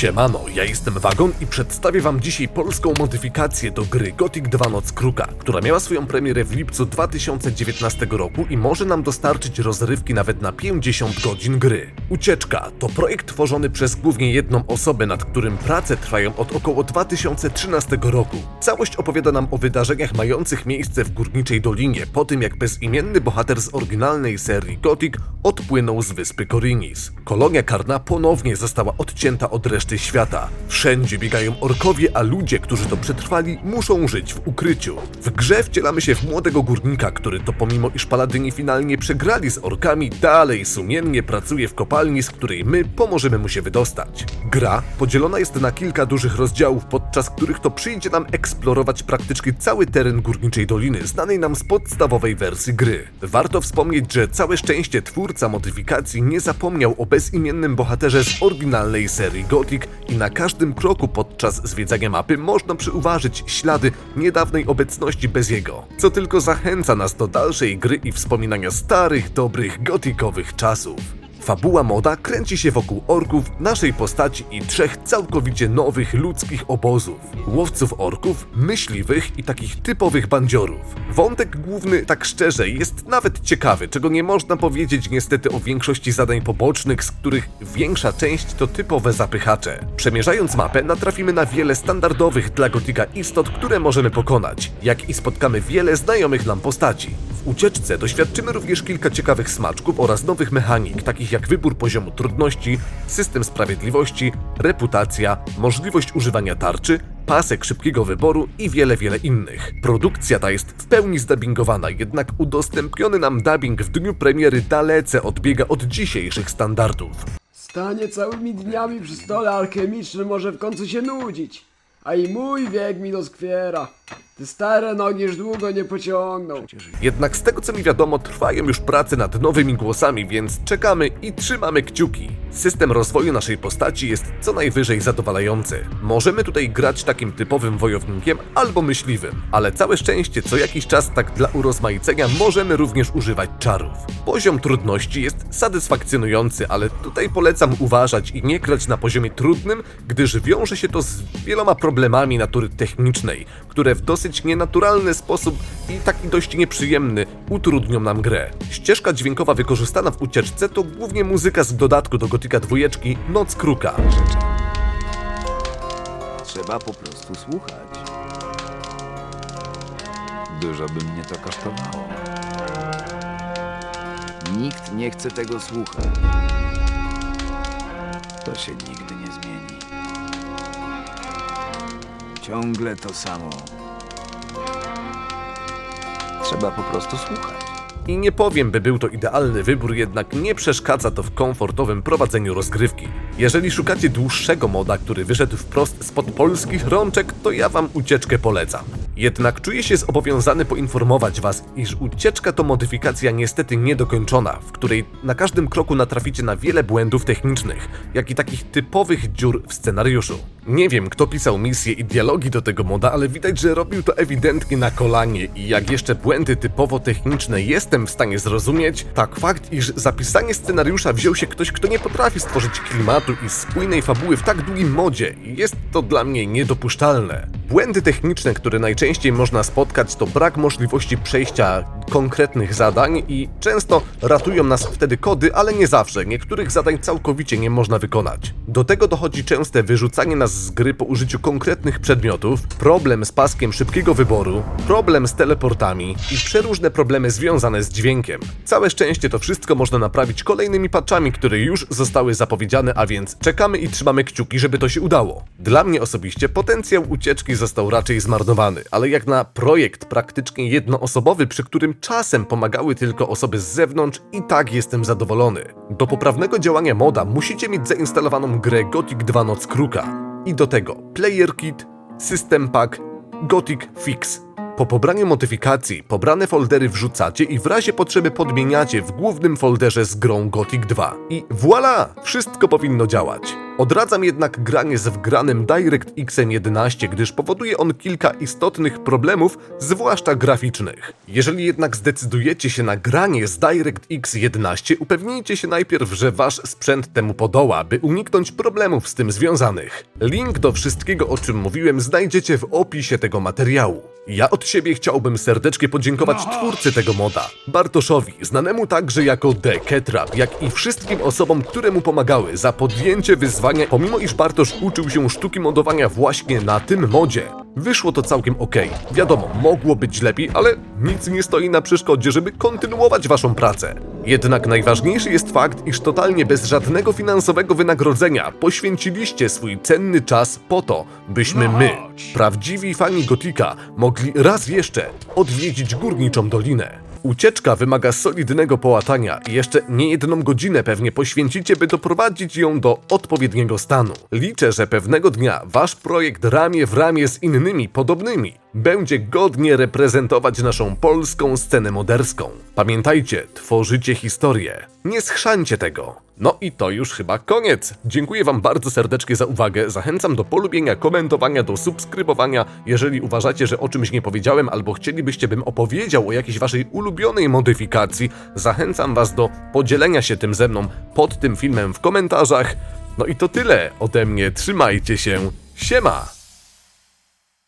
Siemano, ja jestem Wagon i przedstawię wam dzisiaj polską modyfikację do gry Gothic 2 Noc Kruka, która miała swoją premierę w lipcu 2019 roku i może nam dostarczyć rozrywki nawet na 50 godzin gry. Ucieczka to projekt tworzony przez głównie jedną osobę, nad którym prace trwają od około 2013 roku. Całość opowiada nam o wydarzeniach mających miejsce w Górniczej Dolinie po tym jak bezimienny bohater z oryginalnej serii Gothic odpłynął z wyspy Korinis. Kolonia karna ponownie została odcięta od reszty świata. Wszędzie biegają orkowie, a ludzie, którzy to przetrwali, muszą żyć w ukryciu. W grze wcielamy się w młodego górnika, który to pomimo iż paladyni finalnie przegrali z orkami, dalej sumiennie pracuje w kopalni, z której my pomożemy mu się wydostać. Gra podzielona jest na kilka dużych rozdziałów, podczas których to przyjdzie nam eksplorować praktycznie cały teren Górniczej Doliny, znanej nam z podstawowej wersji gry. Warto wspomnieć, że całe szczęście twórca modyfikacji nie zapomniał o bezimiennym bohaterze z oryginalnej serii Gothic i na każdym kroku podczas zwiedzania mapy można przyuważyć ślady niedawnej obecności bez jego, co tylko zachęca nas do dalszej gry i wspominania starych, dobrych, gotikowych czasów. Fabuła moda kręci się wokół orków, naszej postaci i trzech całkowicie nowych ludzkich obozów. Łowców orków, myśliwych i takich typowych bandziorów. Wątek główny, tak szczerze, jest nawet ciekawy, czego nie można powiedzieć niestety o większości zadań pobocznych, z których większa część to typowe zapychacze. Przemierzając mapę natrafimy na wiele standardowych dla Gotika istot, które możemy pokonać, jak i spotkamy wiele znajomych nam postaci. W ucieczce doświadczymy również kilka ciekawych smaczków oraz nowych mechanik, takich jak wybór poziomu trudności, system sprawiedliwości, reputacja, możliwość używania tarczy, pasek szybkiego wyboru i wiele, wiele innych. Produkcja ta jest w pełni zdubbingowana, jednak udostępniony nam dubbing w dniu premiery dalece odbiega od dzisiejszych standardów. Stanie całymi dniami przy stole alchemicznym może w końcu się nudzić. A i mój wiek mi doskwiera. Te stare nogi już długo nie pociągną. Jednak z tego co mi wiadomo, trwają już prace nad nowymi głosami, więc czekamy i trzymamy kciuki. System rozwoju naszej postaci jest co najwyżej zadowalający. Możemy tutaj grać takim typowym wojownikiem albo myśliwym, ale całe szczęście co jakiś czas tak dla urozmaicenia możemy również używać czarów. Poziom trudności jest satysfakcjonujący, ale tutaj polecam uważać i nie grać na poziomie trudnym, gdyż wiąże się to z wieloma problemami natury technicznej, które w dosyć nienaturalny sposób i taki dość nieprzyjemny utrudnią nam grę. Ścieżka dźwiękowa wykorzystana w ucieczce to głównie muzyka z dodatku do Gotika dwójeczki Noc Kruka. Trzeba po prostu słuchać. Dużo by mnie to kosztowało. Nikt nie chce tego słuchać. To się nigdy nie zmieni. Ciągle to samo. Trzeba po prostu słuchać. I nie powiem, by był to idealny wybór, jednak nie przeszkadza to w komfortowym prowadzeniu rozgrywki. Jeżeli szukacie dłuższego moda, który wyszedł wprost spod polskich rączek, to ja wam ucieczkę polecam. Jednak czuję się zobowiązany poinformować was, iż ucieczka to modyfikacja niestety niedokończona, w której na każdym kroku natraficie na wiele błędów technicznych, jak i takich typowych dziur w scenariuszu. Nie wiem, kto pisał misje i dialogi do tego moda, ale widać, że robił to ewidentnie na kolanie i jak jeszcze błędy typowo techniczne jestem w stanie zrozumieć, tak fakt, iż zapisanie scenariusza wziął się ktoś, kto nie potrafi stworzyć klimatu i spójnej fabuły w tak długim modzie, jest to dla mnie niedopuszczalne. Błędy techniczne, które najczęściej można spotkać, to brak możliwości przejścia konkretnych zadań i często ratują nas wtedy kody, ale nie zawsze. Niektórych zadań całkowicie nie można wykonać. Do tego dochodzi częste wyrzucanie nas z gry po użyciu konkretnych przedmiotów, problem z paskiem szybkiego wyboru, problem z teleportami i przeróżne problemy związane z dźwiękiem. Całe szczęście to wszystko można naprawić kolejnymi patchami, które już zostały zapowiedziane, a więc czekamy i trzymamy kciuki, żeby to się udało. Dla mnie osobiście potencjał ucieczki został raczej zmarnowany, ale jak na projekt praktycznie jednoosobowy, przy którym czasem pomagały tylko osoby z zewnątrz, i tak jestem zadowolony. Do poprawnego działania moda musicie mieć zainstalowaną grę Gothic 2 Noc Kruka. I do tego Player Kit, System Pack, Gothic Fix. Po pobraniu modyfikacji, pobrane foldery wrzucacie i w razie potrzeby podmieniacie w głównym folderze z grą Gothic 2. I voilà! Wszystko powinno działać. Odradzam jednak granie z wgranym DirectX 11, gdyż powoduje on kilka istotnych problemów, zwłaszcza graficznych. Jeżeli jednak zdecydujecie się na granie z DirectX 11, upewnijcie się najpierw, że wasz sprzęt temu podoła, by uniknąć problemów z tym związanych. Link do wszystkiego, o czym mówiłem, znajdziecie w opisie tego materiału. Ja od siebie chciałbym serdecznie podziękować twórcy tego moda, Bartoszowi, znanemu także jako The Ketrap, jak i wszystkim osobom, które mu pomagały za podjęcie wyzwania, pomimo iż Bartosz uczył się sztuki modowania właśnie na tym modzie. Wyszło to całkiem ok. Wiadomo, mogło być lepiej, ale nic nie stoi na przeszkodzie, żeby kontynuować waszą pracę. Jednak najważniejszy jest fakt, iż totalnie bez żadnego finansowego wynagrodzenia poświęciliście swój cenny czas po to, byśmy my, prawdziwi fani Gotika, mogli raz jeszcze odwiedzić górniczą dolinę. Ucieczka wymaga solidnego połatania i jeszcze niejedną godzinę pewnie poświęcicie, by doprowadzić ją do odpowiedniego stanu. Liczę, że pewnego dnia wasz projekt ramię w ramię z innymi podobnymi będzie godnie reprezentować naszą polską scenę moderską. Pamiętajcie, tworzycie historię. Nie schrzańcie tego. No i to już chyba koniec. Dziękuję Wam bardzo serdecznie za uwagę. Zachęcam do polubienia, komentowania, do subskrybowania. Jeżeli uważacie, że o czymś nie powiedziałem albo chcielibyście, bym opowiedział o jakiejś Waszej ulubionej modyfikacji, zachęcam Was do podzielenia się tym ze mną pod tym filmem w komentarzach. No i to tyle ode mnie. Trzymajcie się. Siema!